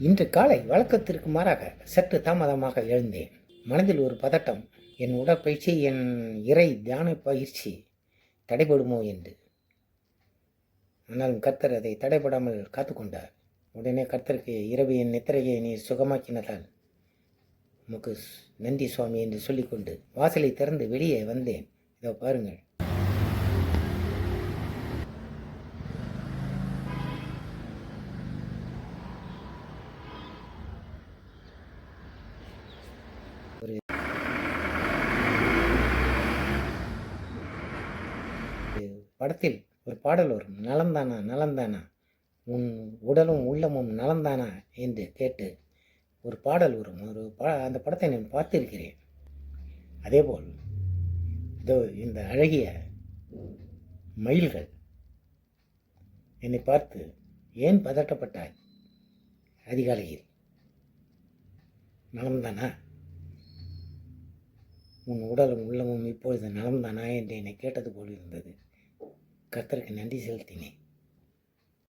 இன்று காலை வழக்கத்திற்கு மாறாக சற்று தாமதமாக எழுந்தேன். மனதில் ஒரு பதட்டம் என் உடற்பயிற்சி என் இறை தியான பயிற்சி தடைபடுமோ என்று. ஆனாலும் கர்த்தர் அதை தடைபடாமல் காத்துக்கொண்டார் உடனே கர்த்தருக்கு இரவு என் நித்திரையை நீர் சுகமாக்கினதால் உமக்கு நன்றி சுவாமி என்று சொல்லிக்கொண்டு வாசலை திறந்து வெளியே வந்தேன். இதோ பாருங்கள் ஒரு படத்தில் ஒரு பாடல் வரும் நலந்தானா நலந்தானா உன் உடலும் உள்ளமும் நலந்தானா? என்று கேட்டு ஒரு பாடல் வரும். ஒரு பா அந்த படத்தை நான் பார்த்திருக்கிறேன். அதேபோல் இதோ இந்த அழகிய மயில்கள் என்னை பார்த்து ஏன் பதட்டப்பட்டாய் அதிகாலையில்? நலம்தானா உன் உடலும் உள்ளமும் இப்பொழுது நலம்தானா? என்று என்னை கேட்டது போல் இருந்தது. கர்த்தருக்கு நன்றி செலுத்தினேன்.